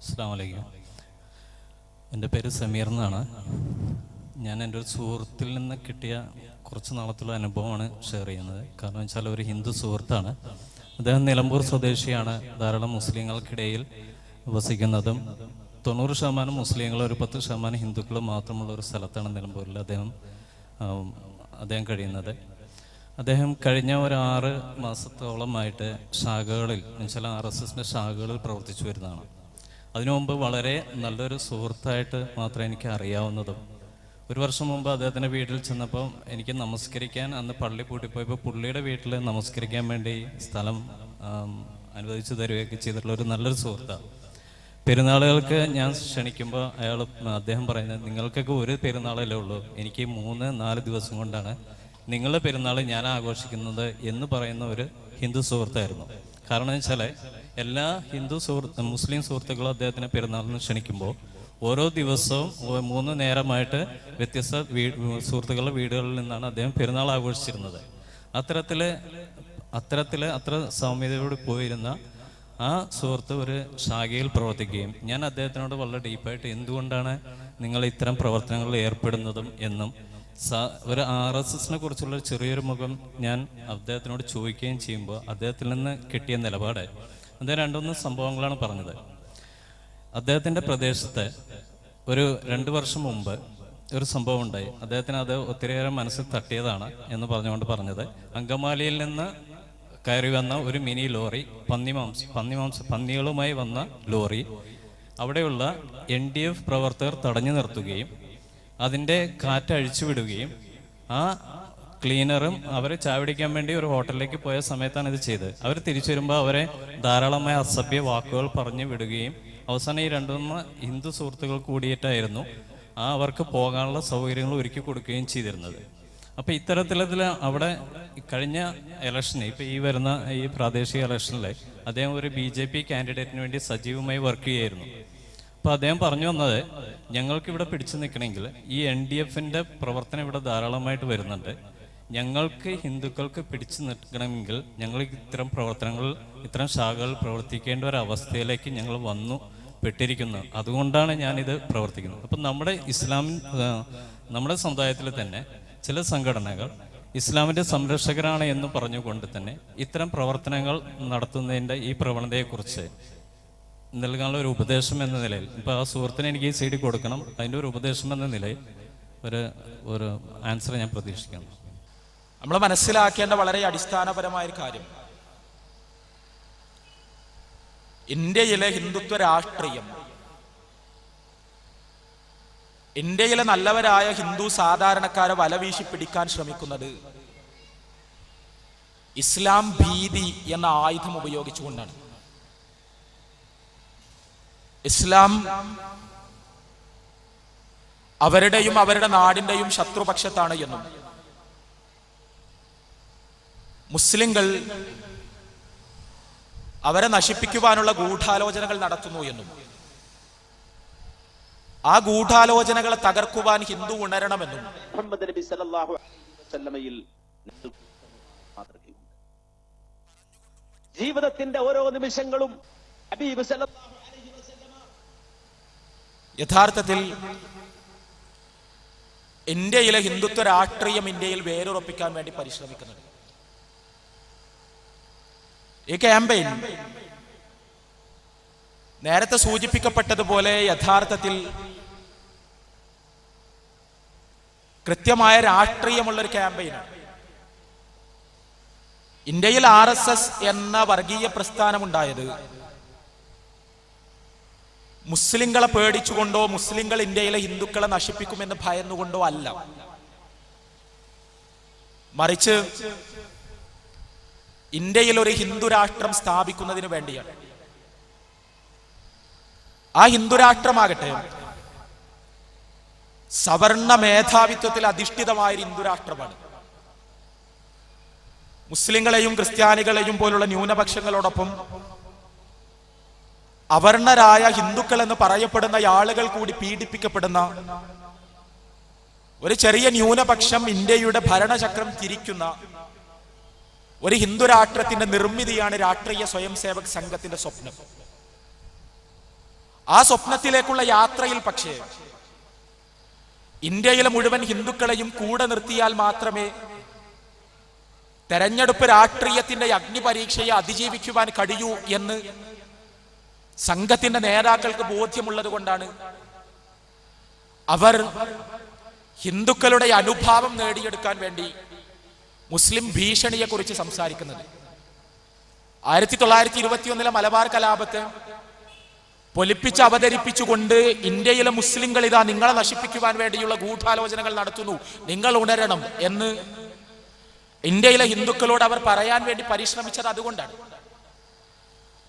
അസ്സാം വലൈക്കും എന്റെ പേര് സമീർ എന്നാണ്. ഞാൻ എന്റെ ഒരു സുഹൃത്തിൽ നിന്ന് കിട്ടിയ കുറച്ച് നാളത്തുള്ള അനുഭവമാണ് ഷെയർ ചെയ്യുന്നത്. കാരണം വെച്ചാൽ ഒരു ഹിന്ദു സുഹൃത്താണ്. അദ്ദേഹം നിലമ്പൂർ സ്വദേശിയാണ്. ധാരാളം മുസ്ലിങ്ങൾക്കിടയിൽ വസിക്കുന്നതും തൊണ്ണൂറ് ശതമാനം മുസ്ലിങ്ങൾ ഒരു പത്ത് ശതമാനം ഹിന്ദുക്കൾ മാത്രമുള്ള ഒരു സ്ഥലത്താണ് നിലമ്പൂരിൽ അദ്ദേഹം അദ്ദേഹം കഴിയുന്നത്. അദ്ദേഹം കഴിഞ്ഞ ഒരു ആറ് മാസത്തോളമായിട്ട് ശാഖകളിൽ എന്നുവെച്ചാൽ ആർ എസ് എസിന്റെ ശാഖകളിൽ പ്രവർത്തിച്ചു വരുന്നതാണ്. അതിനു മുമ്പ് വളരെ നല്ലൊരു സുഹൃത്തായിട്ട് മാത്രമേ എനിക്ക് അറിയാവുന്നതും. ഒരു വർഷം മുമ്പ് അദ്ദേഹത്തിന്റെ വീട്ടിൽ ചെന്നപ്പോൾ എനിക്ക് നമസ്കരിക്കാൻ അന്ന് പള്ളി പൂട്ടിപ്പോയപ്പോൾ പുള്ളിയുടെ വീട്ടിൽ നമസ്കരിക്കാൻ വേണ്ടി സ്ഥലം അനുവദിച്ചു തരികയൊക്കെ ചെയ്തിട്ടുള്ള ഒരു നല്ലൊരു സുഹൃത്താണ് പെരുന്നാളുകൾക്ക് ഞാൻ ക്ഷണിക്കുമ്പോൾ അയാൾ അദ്ദേഹം പറയുന്നത് നിങ്ങൾക്കൊക്കെ ഒരു പെരുന്നാളല്ലേ ഉള്ളൂ. എനിക്ക് മൂന്ന് നാല് ദിവസം കൊണ്ടാണ് നിങ്ങളുടെ പെരുന്നാൾ ഞാൻ ആഘോഷിക്കുന്നത് എന്ന് പറയുന്ന ഒരു ഹിന്ദു സുഹൃത്തായിരുന്നു. കാരണം വെച്ചാൽ എല്ലാ ഹിന്ദു സുഹൃത്ത് മുസ്ലിം സുഹൃത്തുക്കളും അദ്ദേഹത്തിന് പെരുന്നാളിന് ക്ഷണിക്കുമ്പോൾ ഓരോ ദിവസവും മൂന്ന് നേരമായിട്ട് വ്യത്യസ്ത വീ സുഹൃത്തുക്കളുടെ വീടുകളിൽ നിന്നാണ് അദ്ദേഹം പെരുന്നാൾ ആഘോഷിച്ചിരുന്നത്. അത്തരത്തിൽ അത്തരത്തിൽ അത്ര സൗമ്യതയോട് പോയിരുന്ന ആ സുഹൃത്ത് ഒരു ശാഖയിൽ പ്രവർത്തിക്കുകയും ഞാൻ അദ്ദേഹത്തിനോട് വളരെ ഡീപ്പായിട്ട് എന്തുകൊണ്ടാണ് നിങ്ങൾ ഇത്തരം പ്രവർത്തനങ്ങളിൽ ഏർപ്പെടുന്നതും എന്നും ഒരു ആർ എസ് എസിനെ കുറിച്ചുള്ള ചെറിയൊരു മുഖം ഞാൻ അദ്ദേഹത്തിനോട് ചോദിക്കുകയും ചെയ്യുമ്പോൾ അദ്ദേഹത്തിൽ നിന്ന് കിട്ടിയ നിലപാട്. അദ്ദേഹം രണ്ടൊന്ന് സംഭവങ്ങളാണ് പറഞ്ഞത്. അദ്ദേഹത്തിന്റെ പ്രദേശത്തെ ഒരു രണ്ട് വർഷം മുമ്പ് ഒരു സംഭവം ഉണ്ടായി. അദ്ദേഹത്തിന് അത് ഒത്തിരിയേറെ മനസ്സിൽ തട്ടിയതാണ് എന്ന് പറഞ്ഞുകൊണ്ട് പറഞ്ഞത്. അങ്കമാലിയിൽ നിന്ന് കയറി വന്ന ഒരു മിനി ലോറി പന്നിമാംസ പന്നിമാംസ പന്നികളുമായി വന്ന ലോറി അവിടെയുള്ള എൻ ഡി എഫ് പ്രവർത്തകർ തടഞ്ഞു നിർത്തുകയും അതിന്റെ കാറ്റ് അഴിച്ചു വിടുകയും ആ ക്ലീനറും അവരെ ചാവിടിക്കാൻ വേണ്ടി ഒരു ഹോട്ടലിലേക്ക് പോയ സമയത്താണ് ഇത് ചെയ്തത്. അവർ തിരിച്ചു വരുമ്പോൾ അവരെ ധാരാളമായ അസഭ്യ വാക്കുകൾ പറഞ്ഞു വിടുകയും അവസാനം ഈ രണ്ടുമൂന്ന് ഹിന്ദു സുഹൃത്തുക്കൾ കൂടിയിട്ടായിരുന്നു ആ അവർക്ക് പോകാനുള്ള സൗകര്യങ്ങൾ ഒരുക്കി കൊടുക്കുകയും ചെയ്തിരുന്നത്. അപ്പോൾ ഇത്തരത്തിലതിൽ അവിടെ കഴിഞ്ഞ ഇലക്ഷന് ഇപ്പോൾ ഈ വരുന്ന ഈ പ്രാദേശിക ഇലക്ഷനിൽ അദ്ദേഹം ഒരു ബി ജെ പി കാൻഡിഡേറ്റിന് വേണ്ടി സജീവമായി വർക്ക് ചെയ്യുമായിരുന്നു അപ്പോൾ അദ്ദേഹം പറഞ്ഞു വന്നത് ഞങ്ങൾക്ക് ഇവിടെ പിടിച്ചു നിൽക്കണമെങ്കിൽ ഈ എൻ ഡി എഫിന്റെ പ്രവർത്തനം ഇവിടെ ധാരാളമായിട്ട് വരുന്നുണ്ട്. ഞങ്ങൾക്ക് ഹിന്ദുക്കൾക്ക് പിടിച്ചു നിൽക്കണമെങ്കിൽ ഞങ്ങൾ ഇത്തരം പ്രവർത്തനങ്ങൾ ഇത്തരം ശാഖകൾ പ്രവർത്തിക്കേണ്ട ഒരു അവസ്ഥയിലേക്ക് ഞങ്ങൾ വന്നു പെട്ടിരിക്കുന്നു. അതുകൊണ്ടാണ് ഞാനിത് പ്രവർത്തിക്കുന്നത്. അപ്പം നമ്മുടെ ഇസ്ലാം നമ്മുടെ സമുദായത്തിൽ തന്നെ ചില സംഘടനകൾ ഇസ്ലാമിന്റെ സംരക്ഷകരാണ് എന്ന് പറഞ്ഞുകൊണ്ട് തന്നെ ഇത്തരം പ്രവർത്തനങ്ങൾ നടത്തുന്നതിന്റെ ഈ പ്രവണതയെക്കുറിച്ച് നൽകാനുള്ള ഒരു ഉപദേശം എന്ന നിലയിൽ. ഇപ്പോൾ ആ സുഹൃത്തിന് എനിക്ക് ഈ സി ഡി കൊടുക്കണം. അതിന്റെ ഒരു ഉപദേശം എന്ന നിലയിൽ ഒരു ഒരു ആൻസർ ഞാൻ പ്രതീക്ഷിക്കുന്നു. നമ്മൾ മനസ്സിലാക്കേണ്ട വളരെ അടിസ്ഥാനപരമായ ഒരു കാര്യം. ഇന്ത്യയിലെ ഹിന്ദുത്വ രാഷ്ട്രീയം ഇന്ത്യയിലെ നല്ലവരായ ഹിന്ദു സാധാരണക്കാരെ വലവീശി പിടിക്കാൻ ശ്രമിക്കുന്നത് ഇസ്ലാം ഭീതി എന്ന ആയുധം ഉപയോഗിച്ചുകൊണ്ടാണ്. ഇസ്ലാം അവരുടെയും അവരുടെ നാടിന്റെയും ശത്രുപക്ഷത്താണ് എന്നും. മുസ്ലിങ്ങൾ അവരെ നശിപ്പിക്കുവാനുള്ള ഗൂഢാലോചനകൾ നടത്തുന്നു എന്നും. ആ ഗൂഢാലോചനകളെ തകർക്കുവാൻ ഹിന്ദു ഉണരണമെന്നും. മുഹമ്മദ് നബി സല്ലല്ലാഹു അലൈഹി വസല്ലമയിൽ ജീവിതത്തിന്റെ ഓരോ നിമിഷങ്ങളും ഹബീബ് യഥാർത്ഥത്തിൽ ഇന്ത്യയിലെ ഹിന്ദുത്വ രാഷ്ട്രീയം ഇന്ത്യയിൽ വേരുറപ്പിക്കാൻ വേണ്ടി പരിശ്രമിക്കുന്നുണ്ട് ഈ ക്യാമ്പയിൻ നേരത്തെ സൂചിപ്പിക്കപ്പെട്ടതുപോലെ യഥാർത്ഥത്തിൽ കൃത്യമായ രാഷ്ട്രീയമുള്ള ഒരു ക്യാമ്പയിനാണ്. ഇന്ത്യയിൽ ആർ എസ് എസ് എന്ന വർഗീയ പ്രസ്ഥാനമുണ്ടായത് മുസ്ലിങ്ങളെ പേടിച്ചുകൊണ്ടോ മുസ്ലിങ്ങൾ ഇന്ത്യയിലെ ഹിന്ദുക്കളെ നശിപ്പിക്കുമെന്ന് ഭയന്നുകൊണ്ടോ അല്ല. മറിച്ച് ഇന്ത്യയിൽ ഒരു ഹിന്ദു രാഷ്ട്രം സ്ഥാപിക്കുന്നതിന് വേണ്ടിയാണ്. ആ ഹിന്ദു രാഷ്ട്രമാകട്ടെ സവർണ മേധാവിത്വത്തിൽ അധിഷ്ഠിതമായ ഒരു ഹിന്ദു രാഷ്ട്രമാണ്. മുസ്ലിങ്ങളെയും ക്രിസ്ത്യാനികളെയും പോലുള്ള ന്യൂനപക്ഷങ്ങളോടൊപ്പം അവർണരായ ഹിന്ദുക്കൾ എന്ന് പറയപ്പെടുന്ന ആളുകൾ കൂടി പീഡിപ്പിക്കപ്പെടുന്ന ഒരു ചെറിയ ന്യൂനപക്ഷം ഇന്ത്യയുടെ ഭരണചക്രം തിരിക്കുന്ന ഒരു ഹിന്ദു രാഷ്ട്രത്തിന്റെ നിർമ്മിതിയാണ് രാഷ്ട്രീയ സ്വയം സേവക് സംഘത്തിന്റെ സ്വപ്നം. ആ സ്വപ്നത്തിലേക്കുള്ള യാത്രയിൽ പക്ഷേ ഇന്ത്യയിലെ മുഴുവൻ ഹിന്ദുക്കളെയും കൂടെ നിർത്തിയാൽ മാത്രമേ തെരഞ്ഞെടുപ്പ് രാഷ്ട്രീയത്തിന്റെ അഗ്നിപരീക്ഷയെ അതിജീവിക്കുവാൻ കഴിയൂ എന്ന് സംഘത്തിന്റെ നേതാക്കൾക്ക് ബോധ്യമുള്ളത് കൊണ്ടാണ്. അവർ ഹിന്ദുക്കളുടെ അനുഭാവം നേടിയെടുക്കാൻ വേണ്ടി മുസ്ലിം ഭീഷണിയെ കുറിച്ച് സംസാരിക്കുന്നത്. ആയിരത്തി തൊള്ളായിരത്തി ഇരുപത്തിയൊന്നിലെ മലബാർ കലാപത്തെ പൊലിപ്പിച്ച് അവതരിപ്പിച്ചുകൊണ്ട് ഇന്ത്യയിലെ മുസ്ലിങ്ങൾ ഇതാ നിങ്ങളെ നശിപ്പിക്കുവാൻ വേണ്ടിയുള്ള ഗൂഢാലോചനകൾ നടത്തുന്നു. നിങ്ങൾ ഉണരണം എന്ന് ഇന്ത്യയിലെ ഹിന്ദുക്കളോട് അവർ പറയാൻ വേണ്ടി പരിശ്രമിച്ചത് അതുകൊണ്ടാണ്.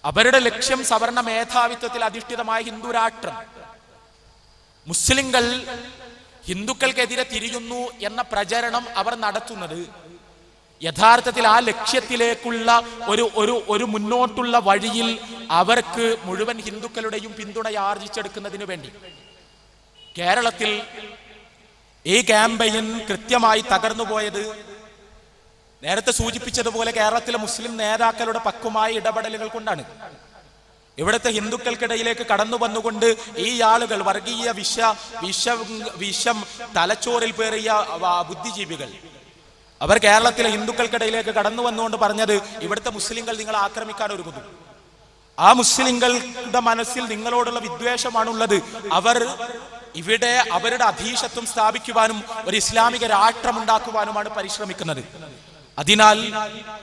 അവരുടെ ലക്ഷ്യം സവർണ മേധാവിത്വത്തിൽ അധിഷ്ഠിതമായ ഹിന്ദു രാഷ്ട്രം. മുസ്ലിങ്ങൾ ഹിന്ദുക്കൾക്കെതിരെ തിരിയുന്നു എന്ന പ്രചരണം അവർ നടത്തുന്നത് യഥാർത്ഥത്തിൽ ആ ലക്ഷ്യത്തിലേക്കുള്ള ഒരു ഒരു ഒരു മുന്നോട്ടുള്ള വഴിയിൽ അവർക്ക് മുഴുവൻ ഹിന്ദുക്കളുടെയും പിന്തുണ ആർജിച്ചെടുക്കുന്നതിന് വേണ്ടി. കേരളത്തിൽ ഈ ക്യാമ്പയിൻ കൃത്യമായി തകർന്നു പോയത് നേരത്തെ സൂചിപ്പിച്ചതുപോലെ കേരളത്തിലെ മുസ്ലിം നേതാക്കളുടെ പക്വമായ ഇടപെടലുകൾ കൊണ്ടാണ്. ഇവിടുത്തെ ഹിന്ദുക്കൾക്കിടയിലേക്ക് കടന്നു വന്നുകൊണ്ട് ഈ ആളുകൾ വർഗീയ വിഷ വിഷ വിഷം തലച്ചോറിൽ പേറിയ ബുദ്ധിജീവികൾ. അവർ കേരളത്തിലെ ഹിന്ദുക്കൾക്കിടയിലേക്ക് കടന്നു വന്നുകൊണ്ട് പറഞ്ഞത് ഇവിടുത്തെ മുസ്ലിങ്ങൾ നിങ്ങളെ ആക്രമിക്കാൻ ഒരുങ്ങുന്നു. ആ മുസ്ലിങ്ങളുടെ മനസ്സിൽ നിങ്ങളോടുള്ള വിദ്വേഷമാണുള്ളത്. അവർ ഇവിടെ അവരുടെ അധീശത്വം സ്ഥാപിക്കുവാനും ഒരു ഇസ്ലാമിക രാഷ്ട്രം ഉണ്ടാക്കുവാനുമാണ് പരിശ്രമിക്കുന്നത്. അതിനാൽ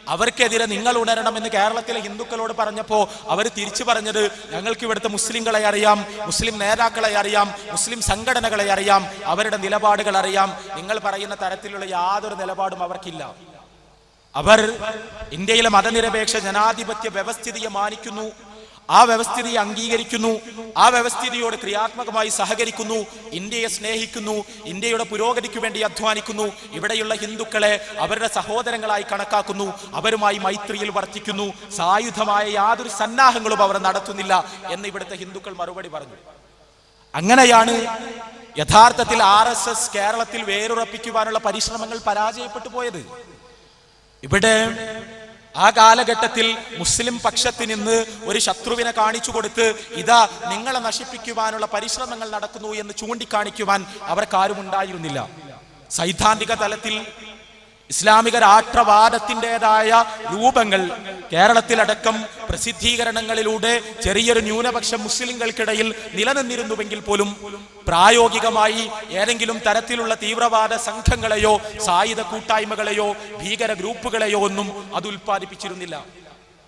അവർക്കെതിരെ നിങ്ങൾ ഉണരണമെന്ന് കേരളത്തിലെ ഹിന്ദുക്കളോട് പറഞ്ഞപ്പോ അവർ തിരിച്ചു പറഞ്ഞത് ഞങ്ങൾക്ക് ഇവിടുത്തെ മുസ്ലിങ്ങളെ അറിയാം മുസ്ലിം നേതാക്കളെ അറിയാം മുസ്ലിം സംഘടനകളെ അറിയാം അവരുടെ നിലപാടുകൾ അറിയാം. നിങ്ങൾ പറയുന്ന തരത്തിലുള്ള യാതൊരു നിലപാടും അവർക്കില്ല. അവർ ഇന്ത്യയിലെ മതനിരപേക്ഷ ജനാധിപത്യ വ്യവസ്ഥിതിയെ മാനിക്കുന്നു. ആ വ്യവസ്ഥിതി അംഗീകരിക്കുന്നു. ആ വ്യവസ്ഥിതിയോട് ക്രിയാത്മകമായി സഹകരിക്കുന്നു. ഇന്ത്യയെ സ്നേഹിക്കുന്നു. ഇന്ത്യയുടെ പുരോഗതിക്ക് വേണ്ടി അധ്വാനിക്കുന്നു. ഇവിടെയുള്ള ഹിന്ദുക്കളെ അവരുടെ സഹോദരങ്ങളായി കണക്കാക്കുന്നു. അവരുമായി മൈത്രിയിൽ വർത്തിക്കുന്നു. സായുധമായ യാതൊരു സന്നാഹങ്ങളും അവർ നടത്തുന്നില്ല എന്ന് ഇവിടുത്തെ ഹിന്ദുക്കൾ മറുപടി പറഞ്ഞു. അങ്ങനെയാണ് യഥാർത്ഥത്തിൽ ആർ എസ് എസ് കേരളത്തിൽ വേരുറപ്പിക്കുവാനുള്ള പരിശ്രമങ്ങൾ പരാജയപ്പെട്ടു പോയത്. ഇവിടെ ആ കാലഘട്ടത്തിൽ മുസ്ലിം പക്ഷത്തിൽ നിന്ന് ഒരു ശത്രുവിനെ കാണിച്ചു കൊടുത്ത് ഇതാ നിങ്ങളെ നശിപ്പിക്കുവാനുള്ള പരിശ്രമങ്ങൾ നടക്കുന്നു എന്ന് ചൂണ്ടിക്കാണിക്കുവാൻ അവർക്കാരും ഉണ്ടായിരുന്നില്ല സൈദ്ധാന്തിക തലത്തിൽ ഇസ്ലാമിക രാഷ്ട്രവാദത്തിന്റെതായ രൂപങ്ങൾ കേരളത്തിലടക്കം പ്രസിദ്ധീകരണങ്ങളിലൂടെ ചെറിയൊരു ന്യൂനപക്ഷ മുസ്ലിങ്ങൾക്കിടയിൽ നിലനിന്നിരുന്നുവെങ്കിൽ പോലും പ്രായോഗികമായി ഏതെങ്കിലും തരത്തിലുള്ള തീവ്രവാദ സംഘങ്ങളെയോ സായുധ കൂട്ടായ്മകളെയോ ഭീകര ഗ്രൂപ്പുകളെയോ ഒന്നും അത് ഉൽപ്പാദിപ്പിച്ചിരുന്നില്ല.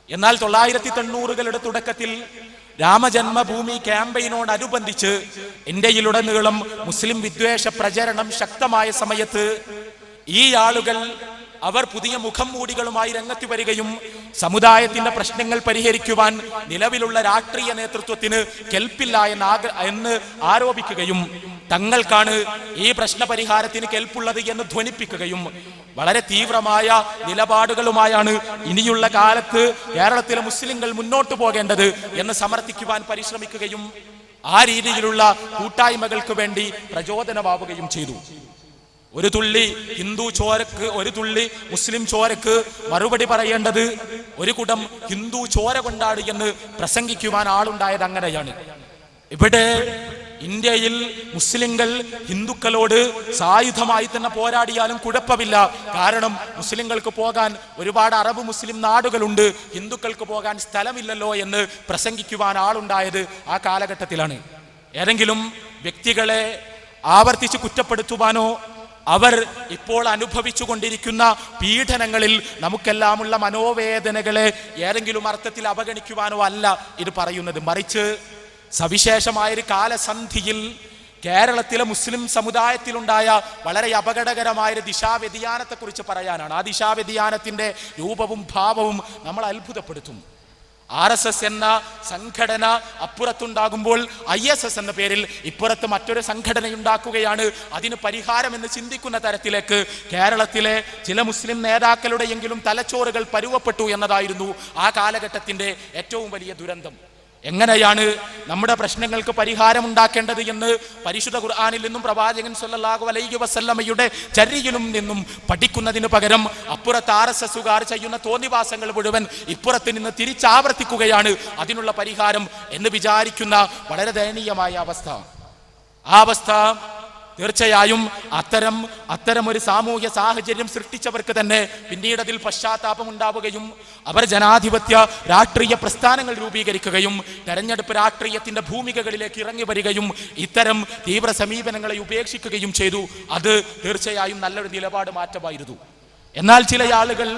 എന്നാൽ തൊള്ളായിരത്തി തൊണ്ണൂറുകളുടെ തുടക്കത്തിൽ രാമജന്മഭൂമി ക്യാമ്പയിനോടനുബന്ധിച്ച് ഇന്ത്യയിലുടനീളം മുസ്ലിം വിദ്വേഷ പ്രചരണം ശക്തമായ സമയത്ത് ഈ ആളുകൾ അവർ പുതിയ മുഖം മൂടികളുമായി രംഗത്ത് വരികയും സമുദായത്തിന്റെ പ്രശ്നങ്ങൾ പരിഹരിക്കുവാൻ നിലവിലുള്ള രാഷ്ട്രീയ നേതൃത്വത്തിന് കെൽപ്പില്ല എന്ന് എന്ന് ആരോപിക്കുകയും തങ്ങൾക്കാണ് ഈ പ്രശ്ന പരിഹാരത്തിന് കെൽപ്പുള്ളത് എന്ന് ധ്വനിപ്പിക്കുകയും വളരെ തീവ്രമായ നിലപാടുകളുമായാണ് ഇനിയുള്ള കാലത്ത് കേരളത്തിലെ മുസ്ലിങ്ങൾ മുന്നോട്ട് പോകേണ്ടത് എന്ന് സമർത്ഥിക്കുവാൻ പരിശ്രമിക്കുകയും ആ രീതിയിലുള്ള കൂട്ടായ്മകൾക്ക് വേണ്ടി പ്രചോദനമാവുകയും ചെയ്തു. ഒരു തുള്ളി ഹിന്ദു ചോരക്ക് ഒരു തുള്ളി മുസ്ലിം ചോരക്ക് മറുപടി പറയേണ്ടത് ഒരു കുടം ഹിന്ദു ചോര കൊണ്ടാണ് എന്ന് പ്രസംഗിക്കുവാൻ ആളുണ്ടായത് അങ്ങനെയാണ്. ഇവിടെ ഇന്ത്യയിൽ മുസ്ലിങ്ങൾ ഹിന്ദുക്കളോട് സായുധമായി തന്നെ പോരാടിയാലും കുഴപ്പമില്ല. കാരണം മുസ്ലിങ്ങൾക്ക് പോകാൻ ഒരുപാട് അറബ് മുസ്ലിം നാടുകളുണ്ട്. ഹിന്ദുക്കൾക്ക് പോകാൻ സ്ഥലമില്ലല്ലോ എന്ന് പ്രസംഗിക്കുവാൻ ആളുണ്ടായത് ആ കാലഘട്ടത്തിലാണ്. ഏതെങ്കിലും വ്യക്തികളെ ആവർത്തിച്ച് കുറ്റപ്പെടുത്തുവാനോ അവർ ഇപ്പോൾ അനുഭവിച്ചു കൊണ്ടിരിക്കുന്ന പീഡനങ്ങളിൽ നമുക്കെല്ലാമുള്ള മനോവേദനകളെ ഏതെങ്കിലും അർത്ഥത്തിൽ അവഗണിക്കുവാനോ അല്ല ഇത് പറയുന്നത്. മറിച്ച് സവിശേഷമായൊരു കാലസന്ധിയിൽ കേരളത്തിലെ മുസ്ലിം സമുദായത്തിലുണ്ടായ വളരെ അപകടകരമായൊരു ദിശാവ്യതിയാനത്തെക്കുറിച്ച് പറയാനാണ്. ആ ദിശാവ്യതിയാനത്തിന്റെ രൂപവും ഭാവവും നമ്മൾ അത്ഭുതപ്പെടുത്തും. ആർ എസ് എസ് എന്ന സംഘടന അപ്പുറത്തുണ്ടാകുമ്പോൾ ഐ എസ് എസ് എന്ന പേരിൽ ഇപ്പുറത്ത് മറ്റൊരു സംഘടനയുണ്ടാക്കുകയാണ്. അതിന് പരിഹാരം എന്ന് ചിന്തിക്കുന്ന തരത്തിലേക്ക് കേരളത്തിലെ ചില മുസ്ലിം നേതാക്കളുടെയെങ്കിലും തലച്ചോറുകൾ പരുവപ്പെട്ടു എന്നതായിരുന്നു ആ കാലഘട്ടത്തിന്റെ ഏറ്റവും വലിയ ദുരന്തം. എങ്ങനെയാണ് നമ്മുടെ പ്രശ്നങ്ങൾക്ക് പരിഹാരം ഉണ്ടാക്കേണ്ടത് എന്ന് പരിശുദ്ധ ഖുർആാനിൽ നിന്നും പ്രവാചകൻ സല്ലല്ലാഹു അലൈഹി വസല്ലമയുടെ ചര്യയിലും നിന്നും പഠിക്കുന്നതിന് പകരം അപ്പുറത്ത് ആർ എസ് എസുകാർ ചെയ്യുന്ന തോന്നിവാസങ്ങൾ മുഴുവൻ ഇപ്പുറത്ത് നിന്ന് തിരിച്ചാവർത്തിക്കുകയാണ് അതിനുള്ള പരിഹാരം എന്ന് വിചാരിക്കുന്ന വളരെ ദയനീയമായ അവസ്ഥ. ആ അവസ്ഥ തീർച്ചയായും അത്തരം അത്തരം ഒരു സാമൂഹ്യ സാഹചര്യം സൃഷ്ടിച്ചവർക്ക് തന്നെ പിന്നീട് അതിൽ പശ്ചാത്താപം ഉണ്ടാവുകയും അവർ ജനാധിപത്യ രാഷ്ട്രീയ പ്രസ്ഥാനങ്ങൾ രൂപീകരിക്കുകയും തെരഞ്ഞെടുപ്പ് രാഷ്ട്രീയത്തിന്റെ ഭൂമികകളിലേക്ക് ഇറങ്ങി വരികയും ഇത്തരം തീവ്ര സമീപനങ്ങളെ ഉപേക്ഷിക്കുകയും ചെയ്തു. അത് തീർച്ചയായും നല്ലൊരു നിലപാട് മാറ്റമായിരുന്നു. എന്നാൽ ചില ആളുകൾ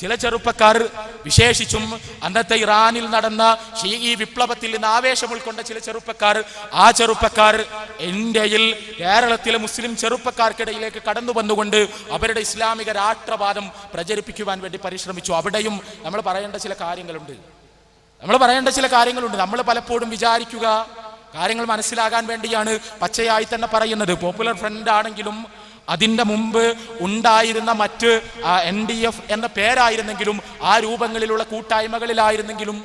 ചില ചെറുപ്പക്കാർ വിശേഷിച്ചും അന്നത്തെ ഇറാനിൽ നടന്ന ഷീ വിപ്ലവത്തിൽ നിന്ന് ആവേശം ഉൾക്കൊണ്ട ചില ചെറുപ്പക്കാർ ആ ചെറുപ്പക്കാർ ഇന്ത്യയിൽ കേരളത്തിലെ മുസ്ലിം ചെറുപ്പക്കാർക്കിടയിലേക്ക് കടന്നു വന്നുകൊണ്ട് അവരുടെ ഇസ്ലാമിക രാഷ്ട്രവാദം പ്രചരിപ്പിക്കുവാൻ വേണ്ടി പരിശ്രമിച്ചു. അവിടെയും നമ്മൾ പറയേണ്ട ചില കാര്യങ്ങളുണ്ട്. നമ്മൾ പറയേണ്ട ചില കാര്യങ്ങളുണ്ട്. നമ്മൾ പലപ്പോഴും വിചാരിക്കുക കാര്യങ്ങൾ മനസ്സിലാകാൻ വേണ്ടിയാണ് പച്ചയായി തന്നെ പറയുന്നത്. പോപ്പുലർ ഫ്രണ്ട് ആണെങ്കിലും അതിന്റെ മുമ്പ് ഉണ്ടായിരുന്ന മറ്റ് എൻ ഡി എഫ് എന്ന പേരായിരുന്നെങ്കിലും ആ രൂപങ്ങളിലുള്ള കൂട്ടായ്മകളിലായിരുന്നെങ്കിലും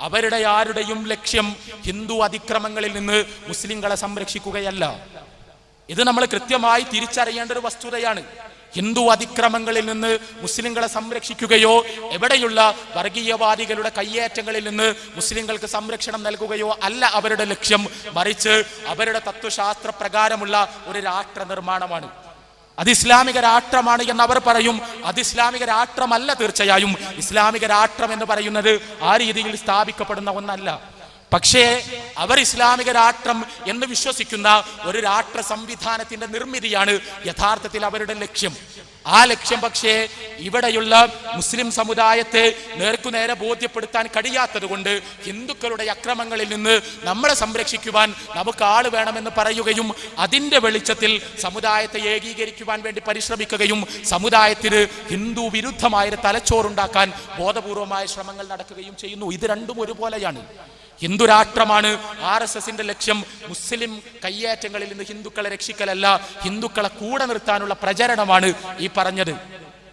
അവരുടെ ആരുടെയും ലക്ഷ്യം ഹിന്ദു അതിക്രമങ്ങളിൽ നിന്ന് മുസ്ലിങ്ങളെ സംരക്ഷിക്കുകയല്ല. ഇത് നമ്മൾ കൃത്യമായി തിരിച്ചറിയേണ്ട ഒരു വസ്തുതയാണ്. ഹിന്ദു അതിക്രമങ്ങളിൽ നിന്ന് മുസ്ലിങ്ങളെ സംരക്ഷിക്കുകയോ എവിടെയുള്ള വർഗീയവാദികളുടെ കയ്യേറ്റങ്ങളിൽ നിന്ന് മുസ്ലിങ്ങൾക്ക് സംരക്ഷണം നൽകുകയോ അല്ല അവരുടെ ലക്ഷ്യം മറിച്ച് അവരുടെ തത്വശാസ്ത്ര പ്രകാരമുള്ള ഒരു രാഷ്ട്ര നിർമ്മാണമാണ് അത് ഇസ്ലാമിക രാഷ്ട്രമാണ് എന്ന് അവർ പറയും. അത് ഇസ്ലാമിക രാഷ്ട്രമല്ല തീർച്ചയായും. ഇസ്ലാമിക രാഷ്ട്രം എന്ന് പറയുന്നത് ആ രീതിയിൽ സ്ഥാപിക്കപ്പെടുന്ന ഒന്നല്ല. പക്ഷേ അവർ ഇസ്ലാമിക രാഷ്ട്രം എന്ന് വിശ്വസിക്കുന്ന ഒരു രാഷ്ട്ര സംവിധാനത്തിന്റെ നിർമ്മിതിയാണ് യഥാർത്ഥത്തിൽ അവരുടെ ലക്ഷ്യം. ആ ലക്ഷ്യം പക്ഷേ ഇവിടെയുള്ള മുസ്ലിം സമുദായത്തെ നേർക്കുനേരെ ബോധ്യപ്പെടുത്താൻ കഴിയാത്തത് കൊണ്ട് ഹിന്ദുക്കളുടെ അക്രമങ്ങളിൽ നിന്ന് നമ്മളെ സംരക്ഷിക്കുവാൻ നമുക്ക് ആൾ വേണമെന്ന് പറയുകയും അതിന്റെ വെളിച്ചത്തിൽ സമുദായത്തെ ഏകീകരിക്കുവാൻ വേണ്ടി പരിശ്രമിക്കുകയും സമുദായത്തിന് ഹിന്ദു വിരുദ്ധമായ തലച്ചോറുണ്ടാക്കാൻ ബോധപൂർവമായ ശ്രമങ്ങൾ നടക്കുകയും ചെയ്യുന്നു. ഇത് രണ്ടും ഒരുപോലെയാണ്. ഹിന്ദു രാഷ്ട്രമാണ് ആർ എസ് എസിന്റെ ലക്ഷ്യം മുസ്ലിം കയ്യേറ്റങ്ങളിൽ നിന്ന് ഹിന്ദുക്കളെ രക്ഷിക്കലല്ല ഹിന്ദുക്കളെ കൂടെ നിർത്താനുള്ള പ്രചരണമാണ് ഈ പറഞ്ഞത്.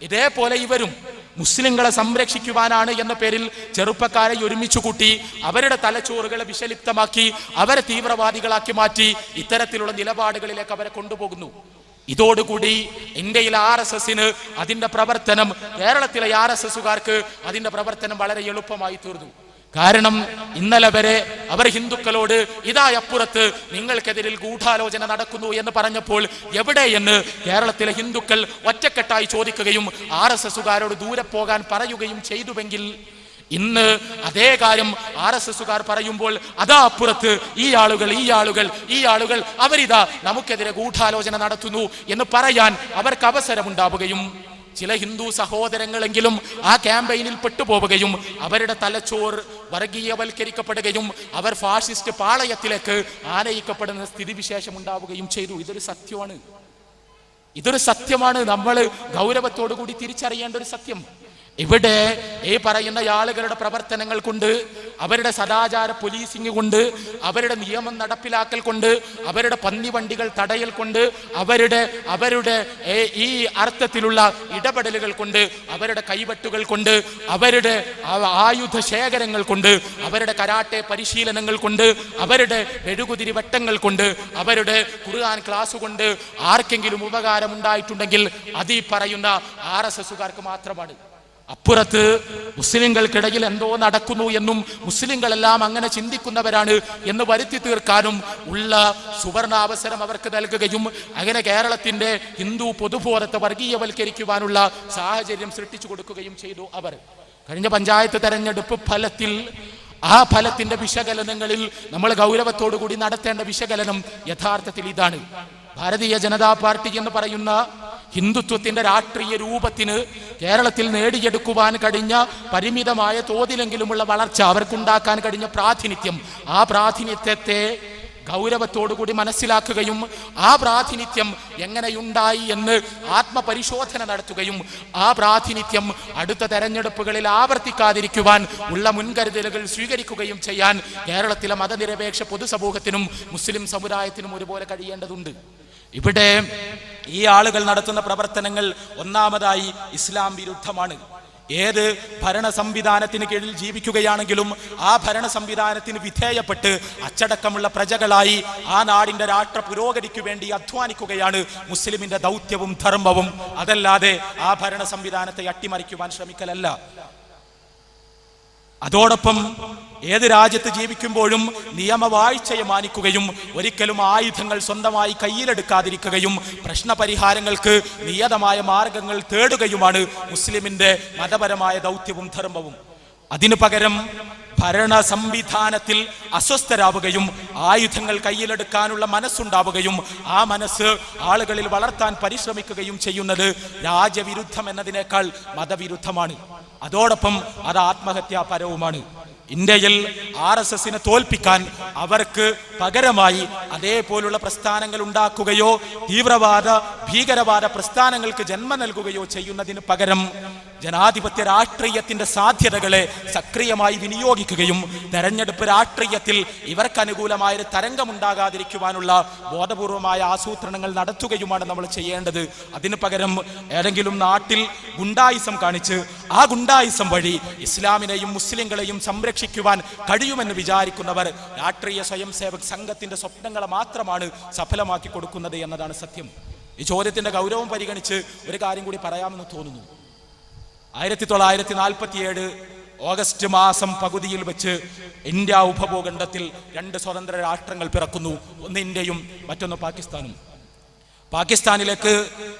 ഇതേപോലെ ഇവരും മുസ്ലിങ്ങളെ സംരക്ഷിക്കുവാനാണ് എന്ന പേരിൽ ചെറുപ്പക്കാരെ ഒരുമിച്ചു കൂട്ടി അവരുടെ തലച്ചോറുകളെ വിഷലിപ്തമാക്കി അവരെ തീവ്രവാദികളാക്കി മാറ്റി ഇത്തരത്തിലുള്ള നിലപാടുകളിലേക്ക് അവരെ കൊണ്ടുപോകുന്നു. ഇതോടുകൂടി ഇന്ത്യയിലെ ആർ എസ് എസിന് അതിന്റെ പ്രവർത്തനം കേരളത്തിലെ ആർ എസ് എസുകാർക്ക് അതിന്റെ പ്രവർത്തനം വളരെ എളുപ്പമായി തീർന്നു. കാരണം ഇന്നലെ വരെ അവർ ഹിന്ദുക്കളോട് ഇതാ അപ്പുറത്ത് നിങ്ങൾക്കെതിരിൽ ഗൂഢാലോചന നടക്കുന്നു എന്ന് പറഞ്ഞപ്പോൾ എവിടെയെന്ന് കേരളത്തിലെ ഹിന്ദുക്കൾ ഒറ്റക്കെട്ടായി ചോദിക്കുകയും ആർ എസ് എസുകാരോട് ദൂരെ പോകാൻ പറയുകയും ചെയ്തുവെങ്കിൽ ഇന്ന് അതേ കാര്യം ആർ എസ് എസുകാർ പറയുമ്പോൾ അതാ അപ്പുറത്ത് ഈ ആളുകൾ ഈ ആളുകൾ ഈ ആളുകൾ അവരിതാ നമുക്കെതിരെ ഗൂഢാലോചന നടത്തുന്നു എന്ന് പറയാൻ അവർക്ക് അവസരമുണ്ടാവുകയും ചില ഹിന്ദു സഹോദരങ്ങളെങ്കിലും ആ ക്യാമ്പയിനിൽ പെട്ടുപോവുകയും അവരുടെ തലച്ചോർ വർഗീയവൽക്കരിക്കപ്പെടുകയും അവർ ഫാഷിസ്റ്റ് പാളയത്തിലേക്ക് ആനയിക്കപ്പെടുന്ന സ്ഥിതിവിശേഷം ഉണ്ടാവുകയും ചെയ്തു. ഇതൊരു സത്യമാണ്. ഇതൊരു സത്യമാണ്. നമ്മൾ ഗൗരവത്തോടു കൂടി തിരിച്ചറിയേണ്ട ഒരു സത്യം. ഇവിടെ ഈ പറയുന്ന ആളുകളുടെ പ്രവർത്തനങ്ങൾ കൊണ്ട് അവരുടെ സദാചാര പോലീസിംഗ് കൊണ്ട് അവരുടെ നിയമം നടപ്പിലാക്കൽ കൊണ്ട് അവരുടെ പന്നി വണ്ടികൾ തടയൽ കൊണ്ട് അവരുടെ അവരുടെ ഈ അർത്ഥത്തിലുള്ള ഇടപെടലുകൾ കൊണ്ട് അവരുടെ കൈവെട്ടുകൾ കൊണ്ട് അവരുടെ ആയുധ ശേഖരങ്ങൾ കൊണ്ട് അവരുടെ കരാട്ടെ പരിശീലനങ്ങൾ കൊണ്ട് അവരുടെ മെഴുകുതിരി വട്ടങ്ങൾ കൊണ്ട് അവരുടെ ഖുർആൻ ക്ലാസ് കൊണ്ട് ആർക്കെങ്കിലും ഉപകാരം ഉണ്ടായിട്ടുണ്ടെങ്കിൽ അത് ഈ പറയുന്ന ആർ എസ് എസുകാർക്ക് മാത്രമാണ്. അപ്പുറത്ത് മുസ്ലിങ്ങൾക്കിടയിൽ എന്തോ നടക്കുന്നു എന്നും മുസ്ലിങ്ങളെല്ലാം അങ്ങനെ ചിന്തിക്കുന്നവരാണ് എന്ന് വരുത്തി തീർക്കാനും ഉള്ള സുവർണാവസരം അവർക്ക് നൽകുകയും അങ്ങനെ കേരളത്തിന്റെ ഹിന്ദു പൊതുബോധത്തെ വർഗീയവൽക്കരിക്കുവാനുള്ള സാഹചര്യം സൃഷ്ടിച്ചു കൊടുക്കുകയും ചെയ്തു അവർ. കഴിഞ്ഞ പഞ്ചായത്ത് തെരഞ്ഞെടുപ്പ് ഫലത്തിൽ ആ ഫലത്തിന്റെ വിശകലനങ്ങളിൽ നമ്മൾ ഗൗരവത്തോടു കൂടി നടത്തേണ്ട വിശകലനം യഥാർത്ഥത്തിൽ ഇതാണ്. ഭാരതീയ ജനതാ പാർട്ടി എന്ന് പറയുന്ന ഹിന്ദുത്വത്തിന്റെ രാഷ്ട്രീയ രൂപത്തിന് കേരളത്തിൽ നേടിയെടുക്കുവാൻ കഴിഞ്ഞ പരിമിതമായ തോതിലെങ്കിലുമുള്ള വളർച്ച അവർക്കുണ്ടാക്കാൻ കഴിഞ്ഞ പ്രാതിനിധ്യം ആ പ്രാതിനിധ്യത്തെ ഗൗരവത്തോടുകൂടി മനസ്സിലാക്കുകയും ആ പ്രാതിനിധ്യം എങ്ങനെയുണ്ടായി എന്ന് ആത്മപരിശോധന നടത്തുകയും ആ പ്രാതിനിധ്യം അടുത്ത തെരഞ്ഞെടുപ്പുകളിൽ ആവർത്തിക്കാതിരിക്കുവാൻ ഉള്ള മുൻകരുതലുകൾ സ്വീകരിക്കുകയും ചെയ്യാൻ കേരളത്തിലെ മതനിരപേക്ഷ പൊതുസമൂഹത്തിനും മുസ്ലിം സമുദായത്തിനും ഒരുപോലെ കഴിയേണ്ടതുണ്ട്. ഇവിടെ ഈ ആളുകൾ നടത്തുന്ന പ്രവർത്തനങ്ങൾ ഒന്നാമതായി ഇസ്ലാം വിരുദ്ധമാണ്. ഏത് ഭരണ സംവിധാനത്തിന് കീഴിൽ ജീവിക്കുകയാണെങ്കിലും ആ ഭരണ സംവിധാനത്തിന് വിധേയപ്പെട്ട് അച്ചടക്കമുള്ള പ്രജകളായി ആ നാടിന്റെ രാഷ്ട്ര പുരോഗതിക്ക് വേണ്ടി അധ്വാനിക്കുകയാണ് മുസ്ലിമിന്റെ ദൗത്യവും ധർമ്മവും. അതല്ലാതെ ആ ഭരണ സംവിധാനത്തെ അട്ടിമറിക്കുവാൻ ശ്രമിക്കലല്ല. അതോടൊപ്പം ഏത് രാജ്യത്ത് ജീവിക്കുമ്പോഴും നിയമവാഴ്ചയെ മാനിക്കുകയും ഒരിക്കലും ആയുധങ്ങൾ സ്വന്തമായി കയ്യിലെടുക്കാതിരിക്കുകയും പ്രശ്നപരിഹാരങ്ങൾക്ക് നിയതമായ മാർഗങ്ങൾ തേടുകയുമാണ് മുസ്ലിമിന്റെ മതപരമായ ദൗത്യവും ധർമ്മവും. അതിനു പകരം ഭരണ സംവിധാനത്തിൽ അസ്വസ്ഥരാവുകയും ആയുധങ്ങൾ കയ്യിലെടുക്കാനുള്ള മനസ്സുണ്ടാവുകയും ആ മനസ്സ് ആളുകളിൽ വളർത്താൻ പരിശ്രമിക്കുകയും ചെയ്യുന്നത് രാജ്യവിരുദ്ധം എന്നതിനേക്കാൾ മതവിരുദ്ധമാണ്. അതോടൊപ്പം അത് ആത്മഹത്യാപരവുമാണ്. ഇന്ത്യയിൽ ആർ എസ് എസിനെ തോൽപ്പിക്കാൻ അവർക്ക് പകരമായി അതേപോലുള്ള പ്രസ്ഥാനങ്ങൾ ഉണ്ടാക്കുകയോ തീവ്രവാദ ഭീകരവാദ പ്രസ്ഥാനങ്ങൾക്ക് ജന്മം നൽകുകയോ ചെയ്യുന്നതിന് പകരം ജനാധിപത്യ രാഷ്ട്രീയത്തിന്റെ സാധ്യതകളെ സക്രിയമായി വിനിയോഗിക്കുകയും തെരഞ്ഞെടുപ്പ് രാഷ്ട്രീയത്തിൽ ഇവർക്ക് അനുകൂലമായ ഒരു തരംഗമുണ്ടാകാതിരിക്കുവാനുള്ള ബോധപൂർവമായ ആസൂത്രണങ്ങൾ നടത്തുകയുമാണ് നമ്മൾ ചെയ്യേണ്ടത്. അതിന് പകരം ഏതെങ്കിലും നാട്ടിൽ ഗുണ്ടായിസം കാണിച്ച് ആ ഗുണ്ടായിസം വഴി ഇസ്ലാമിനെയും മുസ്ലിങ്ങളെയും സംരക്ഷിക്കുവാൻ കഴിയുമെന്ന് വിചാരിക്കുന്നവർ രാഷ്ട്രീയ സ്വയം സേവക് സംഘത്തിന്റെ സ്വപ്നങ്ങളെ മാത്രമാണ് സഫലമാക്കി കൊടുക്കുന്നത് എന്നതാണ് സത്യം. ഈ ചോദ്യത്തിന്റെ ഗൗരവം പരിഗണിച്ച് ഒരു കാര്യം കൂടി പറയാമെന്ന് തോന്നുന്നു. ആയിരത്തി തൊള്ളായിരത്തി നാൽപ്പത്തിയേഴ് ഓഗസ്റ്റ് മാസം പകുതിയിൽ വെച്ച് ഇന്ത്യ ഉപഭൂഖണ്ഡത്തിൽ രണ്ട് സ്വതന്ത്ര രാഷ്ട്രങ്ങൾ പിറക്കുന്നു. ഒന്ന് ഇന്ത്യയും മറ്റൊന്ന് പാകിസ്ഥാനും. പാകിസ്ഥാനിലേക്ക്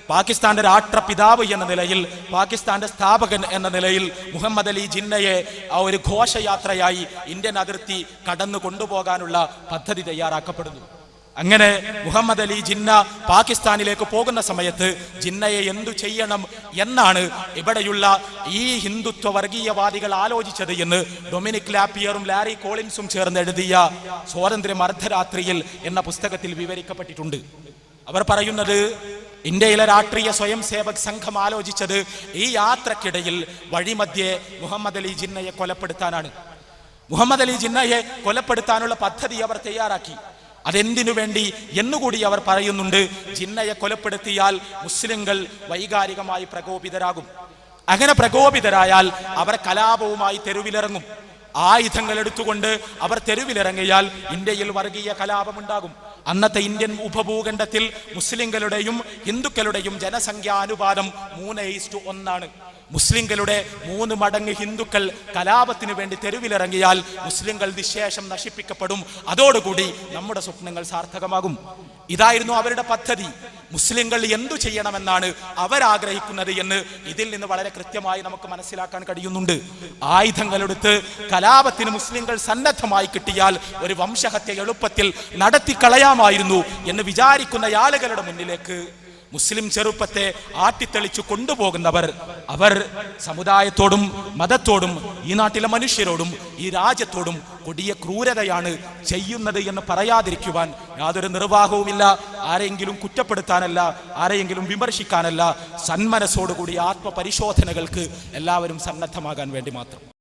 പാകിസ്ഥാന്റെ രാഷ്ട്രപിതാവ് എന്ന നിലയിൽ പാകിസ്ഥാന്റെ സ്ഥാപകൻ എന്ന നിലയിൽ മുഹമ്മദ് അലി ജിന്നയെ ആ ഒരു ഘോഷയാത്രയായി ഇന്ത്യൻ അതിർത്തി കടന്നു കൊണ്ടുപോകാനുള്ള പദ്ധതി തയ്യാറാക്കപ്പെടുന്നു. അങ്ങനെ മുഹമ്മദ് അലി ജിന്ന പാകിസ്ഥാനിലേക്ക് പോകുന്ന സമയത്ത് ജിന്നയെ എന്തു ചെയ്യണം എന്നാണ് ഇവിടെയുള്ള ഈ ഹിന്ദുത്വ വർഗീയവാദികൾ ആലോചിച്ചത് എന്ന് ഡൊമിനിക് ലാപ്പിയറും ലാരി കോളിൻസും ചേർന്ന് എഴുതിയ സ്വാതന്ത്ര്യം അർദ്ധരാത്രിയിൽ എന്ന പുസ്തകത്തിൽ വിവരിക്കപ്പെട്ടിട്ടുണ്ട്. അവർ പറയുന്നത് ഇന്ത്യയിലെ രാഷ്ട്രീയ സ്വയം സേവക് സംഘം ആലോചിച്ചത് ഈ യാത്രക്കിടയിൽ വഴിമധ്യേ മുഹമ്മദ് അലി ജിന്നയെ കൊലപ്പെടുത്താനാണ്. മുഹമ്മദ് അലി ജിന്നയെ കൊലപ്പെടുത്താനുള്ള പദ്ധതി അവർ തയ്യാറാക്കി. അതെന്തിനു വേണ്ടി എന്നുകൂടി അവർ പറയുന്നുണ്ട്. ജിന്നയെ കൊലപ്പെടുത്തിയാൽ മുസ്ലിങ്ങൾ വൈകാരികമായി പ്രകോപിതരാകും. അങ്ങനെ പ്രകോപിതരായാൽ അവർ കലാപവുമായി തെരുവിലിറങ്ങും. ആയുധങ്ങൾ എടുത്തുകൊണ്ട് അവർ തെരുവിലിറങ്ങിയാൽ ഇന്ത്യയിൽ വർഗീയ കലാപമുണ്ടാകും. അന്നത്തെ ഇന്ത്യൻ ഉപഭൂഖണ്ഡത്തിൽ മുസ്ലിങ്ങളുടെയും ഹിന്ദുക്കളുടെയും ജനസംഖ്യാനുപാതം മൂന്ന് ഈസ്റ്റു ഒന്നാണ്. മുസ്ലിങ്ങളുടെ മൂന്ന് മടങ്ങ് ഹിന്ദുക്കൾ കലാപത്തിന് വേണ്ടി തെരുവിലിറങ്ങിയാൽ മുസ്ലിങ്ങൾ നിശേഷം നശിപ്പിക്കപ്പെടും. അതോടുകൂടി നമ്മുടെ സ്വപ്നങ്ങൾ സാർത്ഥകമാകും. ഇതായിരുന്നു അവരുടെ പദ്ധതി. മുസ്ലിങ്ങൾ എന്തു ചെയ്യണമെന്നാണ് അവരാഗ്രഹിക്കുന്നത് എന്ന് ഇതിൽ നിന്ന് വളരെ കൃത്യമായി നമുക്ക് മനസ്സിലാക്കാൻ കഴിയുന്നുണ്ട്. ആയുധങ്ങളെടുത്ത് കലാപത്തിന് മുസ്ലിങ്ങൾ സന്നദ്ധമായി കിട്ടിയാൽ ഒരു വംശഹത്യ എളുപ്പത്തിൽ നടത്തിക്കളയാമായിരുന്നു എന്ന് വിചാരിക്കുന്ന ആളുകളുടെ മുന്നിലേക്ക് മുസ്ലിം ചെറുപ്പത്തെ ആട്ടിത്തെളിച്ചു കൊണ്ടുപോകുന്നവർ അവർ സമുദായത്തോടും മതത്തോടും ഈ നാട്ടിലെ മനുഷ്യരോടും ഈ രാജ്യത്തോടും കൊടിയ ക്രൂരതയാണ് ചെയ്യുന്നത് എന്ന് പറയാതിരിക്കുവാൻ യാതൊരു നിർവാഹവുമില്ല ആരെങ്കിലും കുറ്റപ്പെടുത്താനല്ല ആരെയെങ്കിലും വിമർശിക്കാനല്ല സന്മനസ്സോടുകൂടി ആത്മപരിശോധനകൾക്ക് എല്ലാവരും സന്നദ്ധമാകാൻ വേണ്ടി മാത്രം.